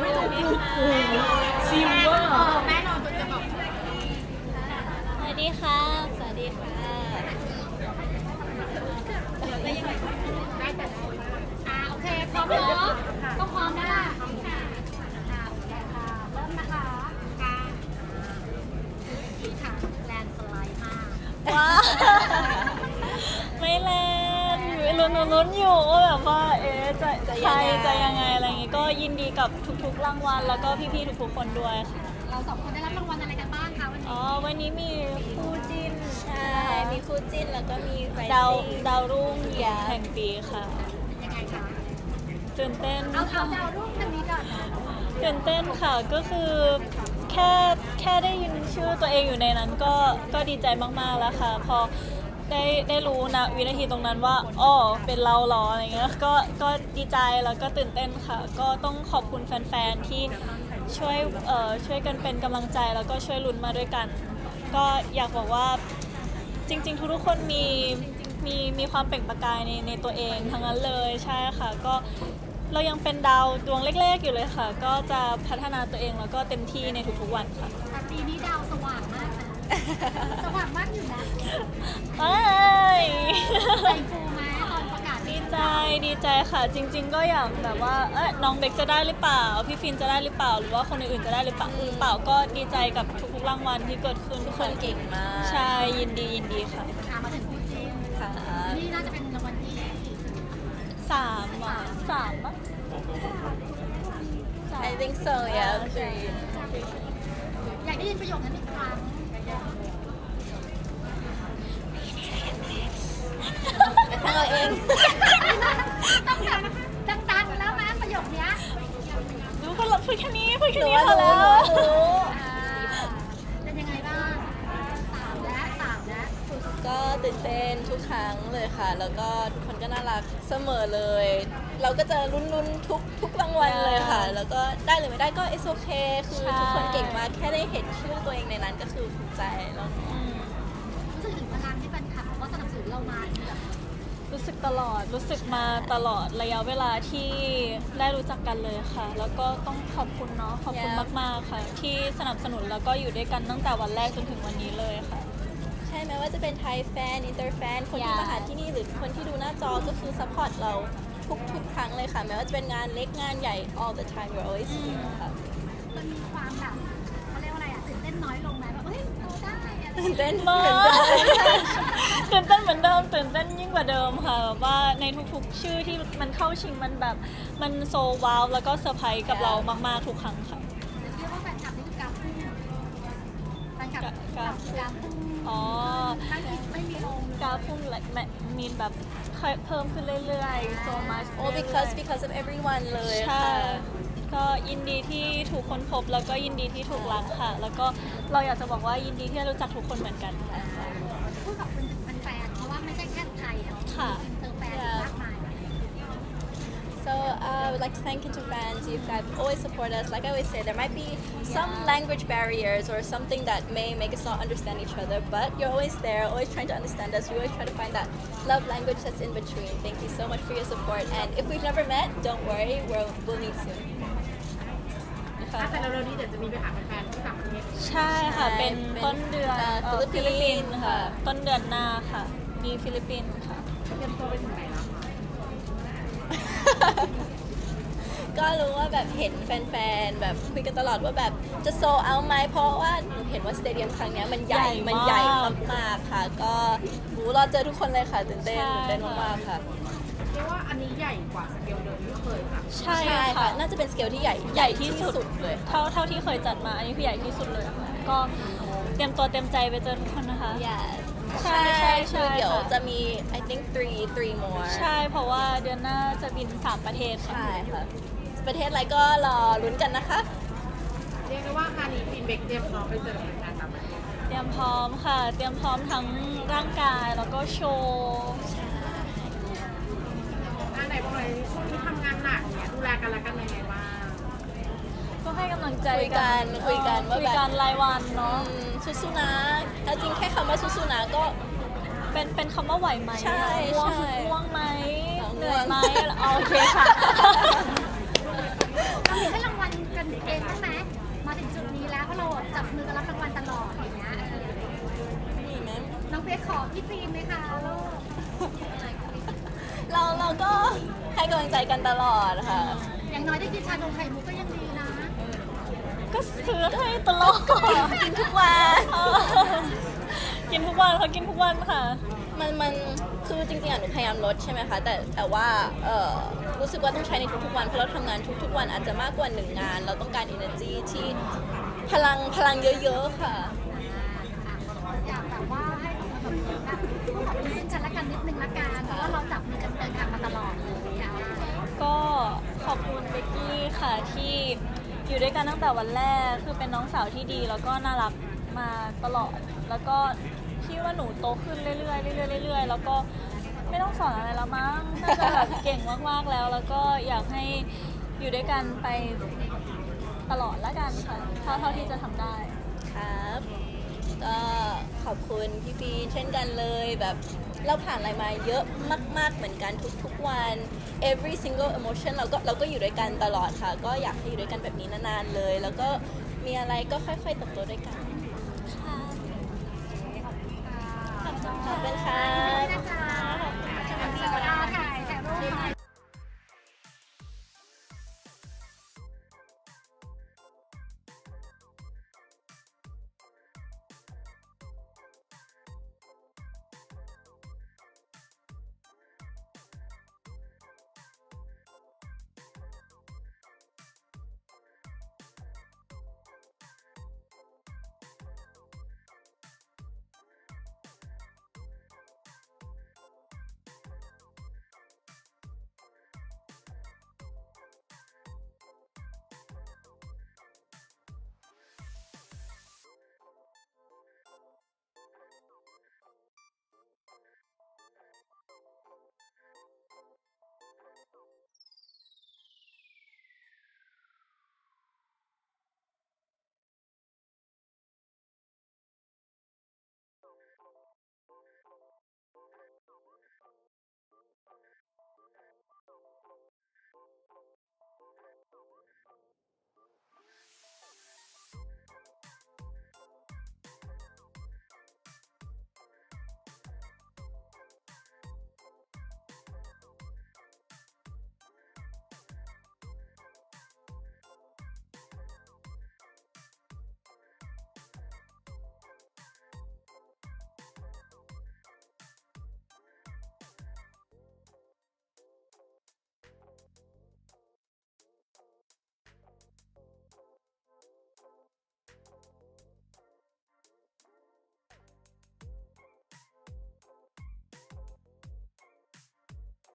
ไม่ถูกลูซิวอร์แม่นอนจนจะบอกสวัสดีค่ะ สวัสดีค่ะได้แต่ได้อ่าโอเคพร้อมเนาะก็พร้อมค่ะ อยู่ว่าแบบว่าเอ๊ะจะจะใครยังไง จะยังไงอะไรอย่างงี้ก็ยินดีกับทุกๆรางวัลแล้วก็พี่ๆทุกๆคนด้วยค่ะ เราสองคนได้รับรางวัลอะไรกันบ้างคะวันนี้อ๋อวันนี้มีคู่จิ้นใช่มีคู่จิ้นแล้วก็มีไฟดาวซิ่งดาวรุ่งอย่าแห่งปีค่ะยังไงคะตื่นเต้นเอาค่ะเอาดาวรุ่งทางนี้ก่อนตื่นเต้นค่ะก็คือแค่แค่ได้ยินชื่อตัวเองอยู่ในนั้นก็ก็ดีใจมากๆแล้วค่ะ พอ ได้ได้รู้นะวินาทีตรงนั้นว่าอ๋อเป็นเราเหรออะไรเงี้ยก็ก็ดีใจแล้วก็ตื่นเต้นค่ะ ก็ต้องขอบคุณแฟนๆที่ช่วยเอ่อช่วยกันเป็นกำลังใจแล้วก็ช่วยลุ้นมาด้วยกัน ก็อยากบอกว่าจริง ๆ ทุกๆคนมีมีมีความเปล่งประกายในในตัวเองทั้งนั้นเลยใช่ค่ะ ก็เรายังเป็นดาวดวงเล็กๆอยู่เลยค่ะ ก็จะพัฒนาตัวเองแล้วก็เต็มที่ในทุกๆวันค่ะ แต่ปีนี้ดาวสว่างมากนะ สว่างมากอยู่นะเอ้ย ใจฟูไหมตอนประกาศดีใจดีใจค่ะ จริง ๆ ก็อยากแบบว่าเอ้ยน้องเบคจะได้หรือเปล่า พี่ฟินจะได้หรือเปล่า หรือว่าคนอื่นๆจะได้หรือเปล่าหรือเปล่าก็ดีใจกับทุกๆรางวัลที่เกิดขึ้นทุกคนเก่งมากใช่ยินดียินดีค่ะอะมาถึงคู่จิ้นค่ะนี่น่าจะเป็นรางวัลที่สามอะสามปะสาม I think so yeah three อยากได้ยินประโยคนั้นอีกครั้ง ไปฟังเอาเอง ต้องแบบดังๆแล้วมั้ยประโยคเนี้ยรู้คนละพูดแค่นี้พูดหแค่นูนี้ว่าพอรู้แล้วหนูว่ารู้อ่าเป็นยังไงบ้างสามและสามและก็ตื่นเต้นทุกครั้งเลยค่ะ แล้วก็ทุกคนก็น่ารักเสมอเลย เราก็จะลุ้นๆทุกทุกรางวัลเลยค่ะ แล้วก็ได้หรือไม่ได้ก็ it's okay คือใช่ทุกคนเก่งมากแค่ได้เห็นชื่อตัวเองในนั้นก็คือภูมิใจแล้วอืมรู้สึกถึงพลังที่แฟนคลับเขาก็สนับสนุนเรามาแบบรู้สึกตลอด รู้สึกมาตลอดระยะเวลาที่ได้รู้จักกันเลยค่ะ แล้วก็ต้องขอบคุณเนาะ ขอบคุณ Yeah. มาก ๆ ค่ะ ที่สนับสนุนแล้วก็อยู่ด้วยกันตั้งแต่วันแรกจนถึงวันนี้เลยค่ะ ใช่ไหมว่าจะเป็นไทยแฟน อินเตอร์แฟน คนที่ Yeah. มาหาที่นี่หรือคนที่ดูหน้าจอก็คือซัพพอร์ตเรา ทุกทุกครั้งเลยค่ะ แม้ว่าจะเป็นงานเล็กงานใหญ่ all the time you're always here ค่ะมันมีความแบบเขาเรียกว่าอะไรอะตื่นเต้นน้อยลงไหมแบบเฮ้ยเราได้อะไรตื่นเต้นมากตื่นเต้นตื่นเต้นเหมือนเดิม ตื่นเต้นยิ่งกว่าเดิมค่ะแบบว่าในทุกๆ ชื่อที่มันเข้าชิงมันแบบมันโซว้าวแล้วก็เซอร์ไพรส์กับเรามากๆทุกครั้งค่ะ เรียกว่าแฟนคลับนี่คือกราฟพุ่งแฟนคลับกราฟกราฟกราฟพุ่งอ๋อ ไม่มีไม่มีลงกราฟพุ่งและมีแบบ เพิ่มขึ้นเรื่อยๆ so much all because because of everyone เลยใช่ค่ะก็ยินดีที่ถูกค้นพบแล้วก็ยินดีที่ถูกรักค่ะ แล้วก็เราอยากจะบอกว่ายินดีที่ได้รู้จักทุกคนเหมือนกันค่ะ พูดกับคุณเป็นแฟนเพราะว่าไม่ใช่แค่ไทยเนาะค่ะ would like to thank Inter fans. You guys always support us. Like I always say, there might be some language barriers or something that may make us not understand each other, but you're always there, always trying to understand us. We always try to find that love language that's in between. Thank you so much for your support. And if we've never met, don't worry, we'll, we'll meet soon. ค่ะ แต่เราๆนี้เดี๋ยวจะมีไปหาแฟนๆที่ต่างประเทศ ใช่ค่ะ เป็น เป็น ต้นเดือน เอ่อ เอ่อ ฟิลิปปินส์ ค่ะ ค่ะ ต้นเดือนหน้าค่ะ มีฟิลิปปินส์ค่ะ เตรียมตัวไปถึงไหนแล้ว ก็รู้ว่าแบบเห็นแฟนๆ แบบคุยกันตลอดว่าแบบจะโซเอาไหมเพราะว่าหนูเห็นว่าสเตเดียมครั้งเนี้ยมันใหญ่ใหญ่มันใหญ่มาก มากๆค่ะ ก็หูรอเจอทุกคนเลยค่ะตื่นเต้นใช่ ตื่นเต้นมากๆค่ะ เรียกว่าอันนี้ใหญ่กว่าสเกลเดิมที่เคยค่ะ ใช่ใช่ค่ะ ค่ะ น่าจะเป็นสเกลที่ใหญ่ใหญ่ที่สุด เลยเท่าเท่าที่เคยจัดมา อันนี้คือใหญ่ที่สุดเลยค่ะก็เตรียมตัวเตรียมใจไปเจอทุกคนนะคะ Yes ใช่ใช่ใช่คือเดี๋ยวค่ะ จะมี I think three three more ใช่เพราะว่าเดือนหน้าจะบิน3ประเทศค่ะ ใช่ค่ะ ประเทศอะไรก็รอลุ้นกันนะคะ เรียกได้ว่าคราวนี้ฟีนเบกเตรียมพร้อมไปเจอกับแฟนๆต่างประเทศเตรียมพร้อมค่ะ เตรียมพร้อมทั้งร่างกายแล้วก็โชว์อันไหนบอกเลยช่วงที่ทำงานหนักเนี่ยดูแลกันและกันยังไงบ้างก็ให้กำลังใจคุยกันคุยกันว่าคุยแบบ กันรายวันอืเนาะมสู้ๆนะถ้าจริงแค่คำว่าสู้ๆนะก็ เป็นเป็นคำว่าไหวไหมใช่ง่วงใช่ง่วงไหมอ๋อเหนื่อยไหมง่วง อ๋อโอเคค่ะ เรามีให้รางวัลกันเองบ้างไหมมา ถึงจุดนี้แล้วเพราะเราจับมือกันรับรางวัลตลอดอย่างเงี้ยเออมีไหมน้องเบสขอพี่ฟิล์มไหมคะลูกเราเราก็ให้กำลังใจกันตลอดค่ะ อย่างน้อยได้กินชานมไข่มุกก็ยังดีนะ ก็ซื้อให้ตลอดกินทุกวันเออกินทุกวันเขากินทุกวันค่ะ มันมันคือจริงๆอะหนูพยายามลดใช่ไหมคะแต่แต่ว่าเออรู้สึกว่าต้องใช้ในทุกๆวันเพราะเราทำงานทุกๆวันอาจจะมากกว่าหนึ่งงาน เราต้องการ energy ที่พลังพลังเยอะๆค่ะ อยากแบบว่าให้แบบแบบพูดขอบคุณซึ่งกันและกันนิดนึงละกันเพราะว่าเราจับมือกันเดินทางมาตลอดเลยอะก็ขอบคุณเบกกี้ค่ะที่อยู่ด้วยกันตั้งแต่วันแรกคือเป็นน้องสาวที่ดีแล้วก็น่ารักมาตลอด แล้วก็ พี่ว่าหนูโตขึ้นเรื่อยๆเรื่อยๆเรื่อยๆแล้วก็ไม่ต้องสอนอะไรแล้วมั้งน่าจะแบบเก่งมากๆแล้ว แล้วก็อยากให้อยู่ด้วยกันไปตลอดละกันค่ะเท่าเท่าที่จะทำได้ ครับ ก็ขอบคุณพี่ฟีเช่นกันเลยแบบเราผ่านอะไรมาเยอะมาก ๆ เหมือนกันทุกๆวัน every single emotion เราก็เราก็อยู่ด้วยกันตลอดค่ะ ก็อยากให้อยู่ด้วยกันแบบนี้นานๆเลย แล้วก็มีอะไรก็ค่อยๆเติบโตด้วยกัน